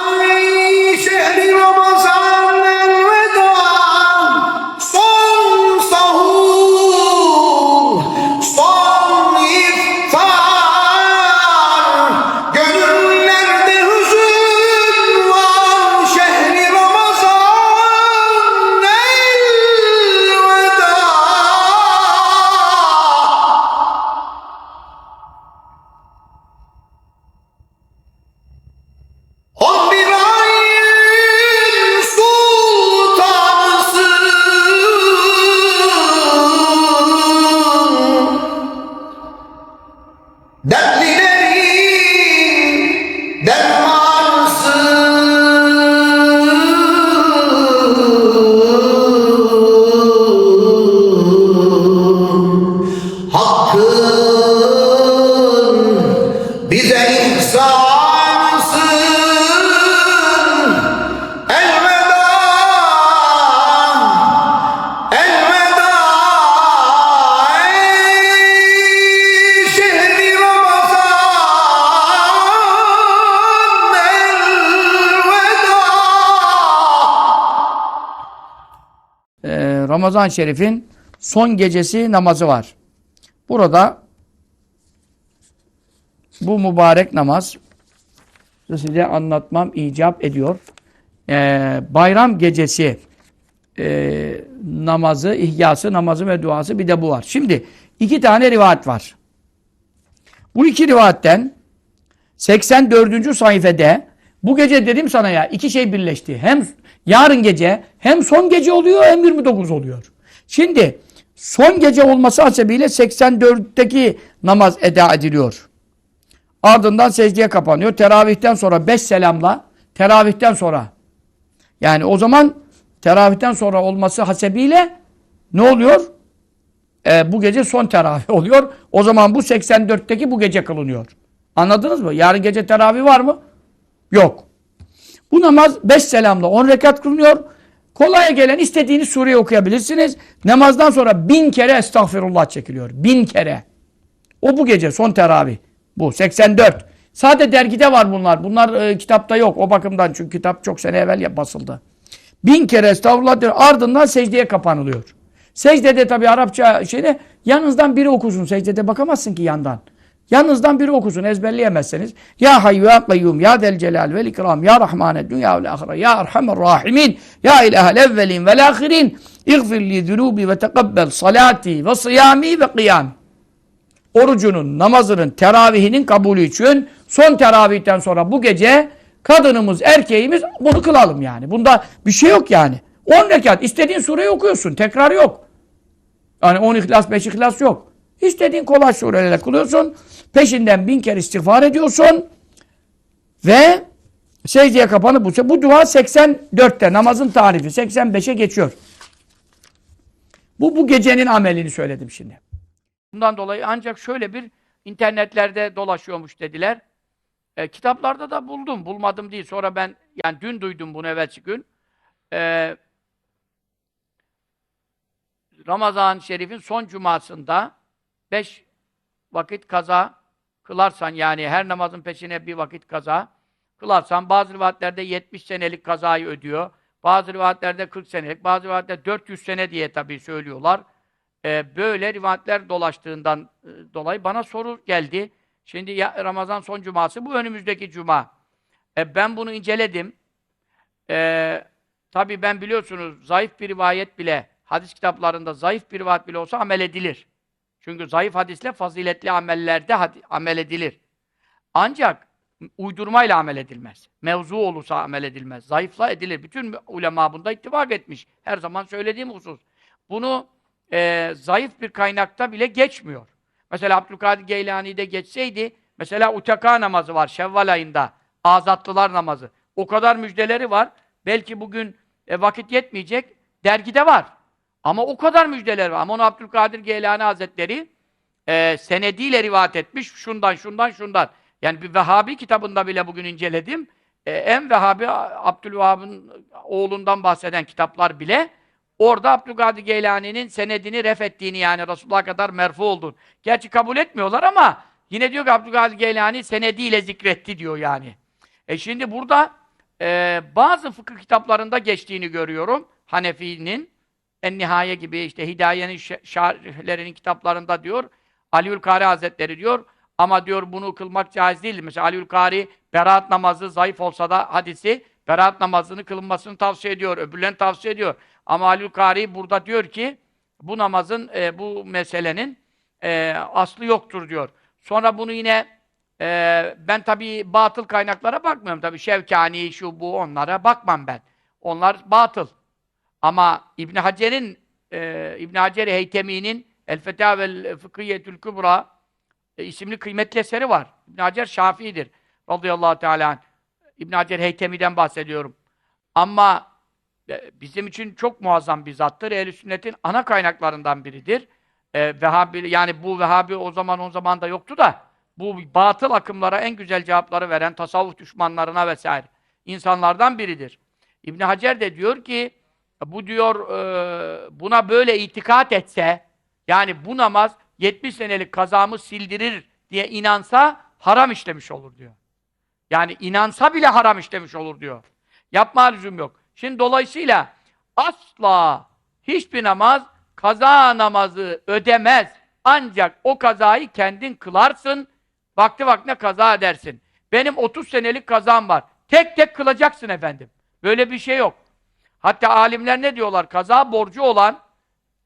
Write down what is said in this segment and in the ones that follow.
সামনে that leader Ramazan-ı Şerif'in son gecesi namazı var. Burada bu mübarek namaz size anlatmam icap ediyor. Ee, bayram gecesi e, namazı, ihyası, namazı ve duası bir de bu var. Şimdi iki tane rivayet var. Bu iki rivayetten 84. sayfede bu gece dedim sana ya iki şey birleşti. Hem yarın gece hem son gece oluyor hem 29 oluyor. Şimdi son gece olması hasebiyle 84'teki namaz eda ediliyor. Ardından secdeye kapanıyor. Teravihten sonra 5 selamla teravihten sonra yani o zaman teravihten sonra olması hasebiyle ne oluyor? Ee, bu gece son teravih oluyor. O zaman bu 84'teki bu gece kılınıyor. Anladınız mı? Yarın gece teravih var mı? Yok. Bu namaz 5 selamla 10 rekat kılınıyor. Kolaya gelen istediğiniz sureyi okuyabilirsiniz. Namazdan sonra bin kere estağfirullah çekiliyor. Bin kere. O bu gece son teravih. Bu 84. Sadece dergide var bunlar. Bunlar e, kitapta yok. O bakımdan çünkü kitap çok sene evvel basıldı. Bin kere estağfurullah diyor. Ardından secdeye kapanılıyor. Secdede tabi Arapça şeyde yanınızdan biri okusun. Secdede bakamazsın ki yandan. Yanınızdan biri okusun ezberleyemezseniz. Ya hayyu ya kayyum ya del celal vel ikram ya rahmane dünya vel ahire ya erhamer rahimin ya ilahel evvelin vel ahirin İğfir li zunubi ve tekabbel salati ve sıyami ve kıyam. Orucunun, namazının, teravihinin kabulü için son teravihten sonra bu gece kadınımız, erkeğimiz bunu kılalım yani. Bunda bir şey yok yani. 10 rekat istediğin sureyi okuyorsun. Tekrar yok. Yani 10 ihlas, 5 ihlas yok. İstediğin kolay surelerle kılıyorsun. Peşinden bin kere istiğfar ediyorsun. Ve secdeye kapanıp bu, bu dua 84'te namazın tarifi 85'e geçiyor. Bu bu gecenin amelini söyledim şimdi. Bundan dolayı ancak şöyle bir internetlerde dolaşıyormuş dediler. E, kitaplarda da buldum. Bulmadım değil. Sonra ben yani dün duydum bunu evvelsi gün. E, Ramazan-ı Şerif'in son cumasında beş vakit kaza kılarsan yani her namazın peşine bir vakit kaza kılarsan bazı rivayetlerde 70 senelik kazayı ödüyor. Bazı rivayetlerde 40 senelik, bazı rivayetlerde 400 sene diye tabii söylüyorlar. Ee, böyle rivayetler dolaştığından e, dolayı bana soru geldi. Şimdi ya, Ramazan son cuması bu önümüzdeki cuma. E, ben bunu inceledim. E, tabii ben biliyorsunuz zayıf bir rivayet bile hadis kitaplarında zayıf bir rivayet bile olsa amel edilir. Çünkü zayıf hadisle faziletli amellerde amel edilir. Ancak uydurmayla amel edilmez. Mevzu olursa amel edilmez. Zayıfla edilir. Bütün ulema bunda ittifak etmiş. Her zaman söylediğim husus. Bunu e, zayıf bir kaynakta bile geçmiyor. Mesela Abdülkadir Geylani'de geçseydi, mesela uteka namazı var Şevval ayında. Azatlılar namazı. O kadar müjdeleri var. Belki bugün e, vakit yetmeyecek. Dergide var. Ama o kadar müjdeler var. Ama onu Abdülkadir Geylani Hazretleri e, senediyle rivayet etmiş. Şundan, şundan, şundan. Yani bir Vehhabi kitabında bile bugün inceledim. E, en Vehhabi Abdülvahhab'ın oğlundan bahseden kitaplar bile orada Abdülkadir Geylani'nin senedini ref ettiğini yani Resulullah'a kadar merfu olduğunu. Gerçi kabul etmiyorlar ama yine diyor ki Abdülkadir Geylani senediyle zikretti diyor yani. E şimdi burada e, bazı fıkıh kitaplarında geçtiğini görüyorum. Hanefi'nin En Nihaye gibi işte Hidaye'nin şe- şerhlerinin kitaplarında diyor. Aliül Kari Hazretleri diyor. Ama diyor bunu kılmak caiz değil. Mesela Aliül Kari beraat namazı zayıf olsa da hadisi beraat namazını kılınmasını tavsiye ediyor. Öbürlerini tavsiye ediyor. Ama Aliül Kari burada diyor ki bu namazın, e, bu meselenin e, aslı yoktur diyor. Sonra bunu yine e, ben tabii batıl kaynaklara bakmıyorum tabii. Şevkani, şu bu onlara bakmam ben. Onlar batıl. Ama İbn Hacer'in e, İbn Hacer Heytemi'nin El Fetavel Fıkhiyetül Kübra e, isimli kıymetli eseri var. İbn Hacer Şafii'dir. Radıyallahu Teala. İbn Hacer Heytemi'den bahsediyorum. Ama e, bizim için çok muazzam bir zattır. Ehl-i Sünnet'in ana kaynaklarından biridir. E, Vehhabi, yani bu Vehhabi o zaman o zaman da yoktu da bu batıl akımlara en güzel cevapları veren tasavvuf düşmanlarına vesaire insanlardan biridir. İbn Hacer de diyor ki bu diyor e, buna böyle itikat etse yani bu namaz 70 senelik kazamı sildirir diye inansa haram işlemiş olur diyor. Yani inansa bile haram işlemiş olur diyor. Yapma lüzum yok. Şimdi dolayısıyla asla hiçbir namaz kaza namazı ödemez. Ancak o kazayı kendin kılarsın. Vakti vaktine kaza edersin. Benim 30 senelik kazam var. Tek tek kılacaksın efendim. Böyle bir şey yok. Hatta alimler ne diyorlar? Kaza borcu olan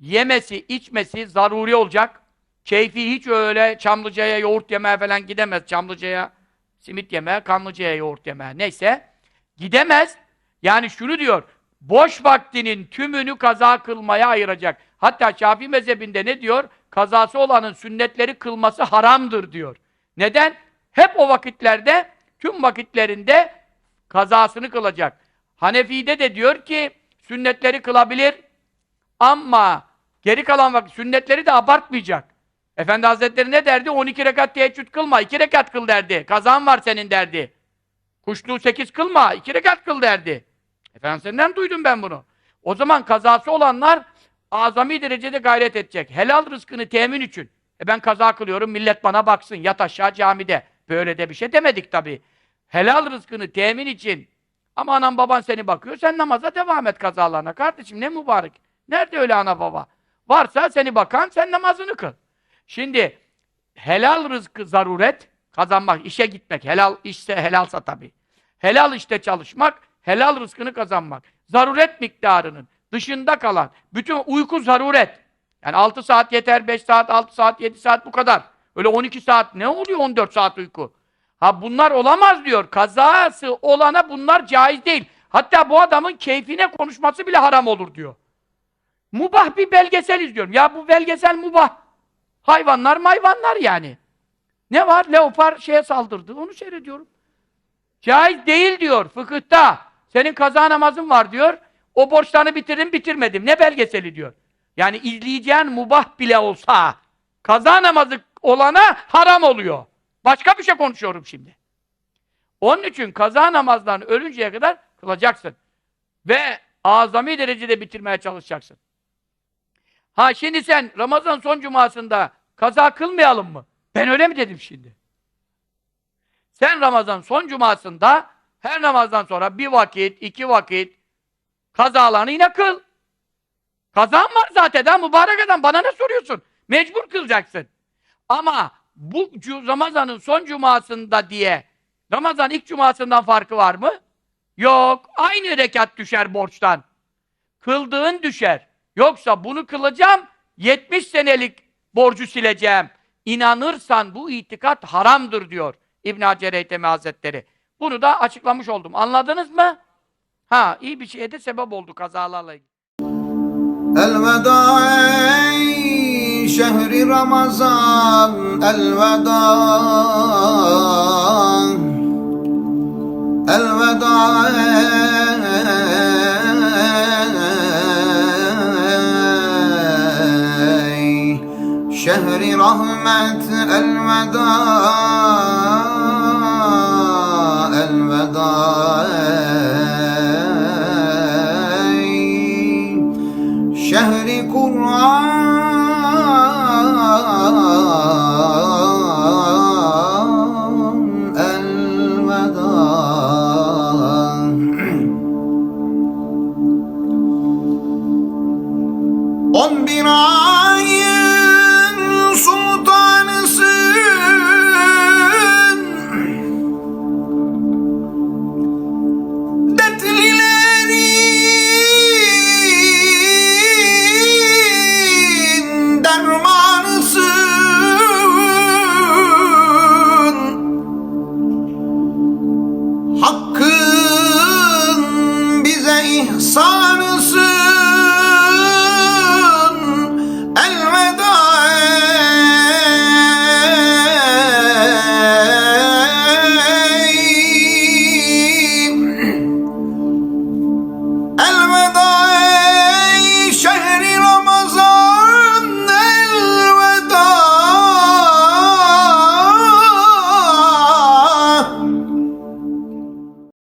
yemesi, içmesi zaruri olacak. Keyfi hiç öyle Çamlıca'ya yoğurt yemeye falan gidemez. Çamlıca'ya simit yemeye, Kanlıca'ya yoğurt yemeye. Neyse. Gidemez. Yani şunu diyor. Boş vaktinin tümünü kaza kılmaya ayıracak. Hatta Şafii mezhebinde ne diyor? Kazası olanın sünnetleri kılması haramdır diyor. Neden? Hep o vakitlerde, tüm vakitlerinde kazasını kılacak. Hanefi'de de diyor ki sünnetleri kılabilir ama geri kalan vakit sünnetleri de abartmayacak. Efendi Hazretleri ne derdi? 12 rekat teheccüd kılma, 2 rekat kıl derdi. Kazan var senin derdi. Kuşluğu 8 kılma, 2 rekat kıl derdi. Efendim senden duydum ben bunu. O zaman kazası olanlar azami derecede gayret edecek. Helal rızkını temin için. E ben kaza kılıyorum, millet bana baksın, yat aşağı camide. Böyle de bir şey demedik tabii. Helal rızkını temin için ama anan baban seni bakıyor, sen namaza devam et kazalarına. Kardeşim ne mübarek. Nerede öyle ana baba? Varsa seni bakan, sen namazını kıl. Şimdi helal rızkı zaruret, kazanmak, işe gitmek, helal işse helalsa tabii. Helal işte çalışmak, helal rızkını kazanmak. Zaruret miktarının dışında kalan, bütün uyku zaruret. Yani 6 saat yeter, 5 saat, 6 saat, 7 saat bu kadar. Öyle 12 saat ne oluyor 14 saat uyku? Ha bunlar olamaz diyor. Kazası olana bunlar caiz değil. Hatta bu adamın keyfine konuşması bile haram olur diyor. Mubah bir belgesel izliyorum. Ya bu belgesel mubah. Hayvanlar mayvanlar yani. Ne var? Leopar şeye saldırdı. Onu seyrediyorum. Caiz değil diyor fıkıhta. Senin kaza namazın var diyor. O borçlarını bitirdim bitirmedim. Ne belgeseli diyor. Yani izleyeceğin mubah bile olsa kaza namazı olana haram oluyor. Başka bir şey konuşuyorum şimdi. Onun için kaza namazlarını ölünceye kadar kılacaksın. Ve azami derecede bitirmeye çalışacaksın. Ha şimdi sen Ramazan son cumasında kaza kılmayalım mı? Ben öyle mi dedim şimdi? Sen Ramazan son cumasında her namazdan sonra bir vakit, iki vakit kazalarını yine kıl. Kazan var zaten ha mübarek adam bana ne soruyorsun? Mecbur kılacaksın. Ama bu Ramazan'ın son cumasında diye Ramazan ilk cumasından farkı var mı? Yok. Aynı rekat düşer borçtan. Kıldığın düşer. Yoksa bunu kılacağım, 70 senelik borcu sileceğim. İnanırsan bu itikat haramdır diyor İbn Hacer Eytemi Hazretleri. Bunu da açıklamış oldum. Anladınız mı? Ha, iyi bir şeye de sebep oldu kazalarla ilgili. شهر رمضان الوداع. الوداع. شهر رحمة الوداع. الوداع. شهر قرآن.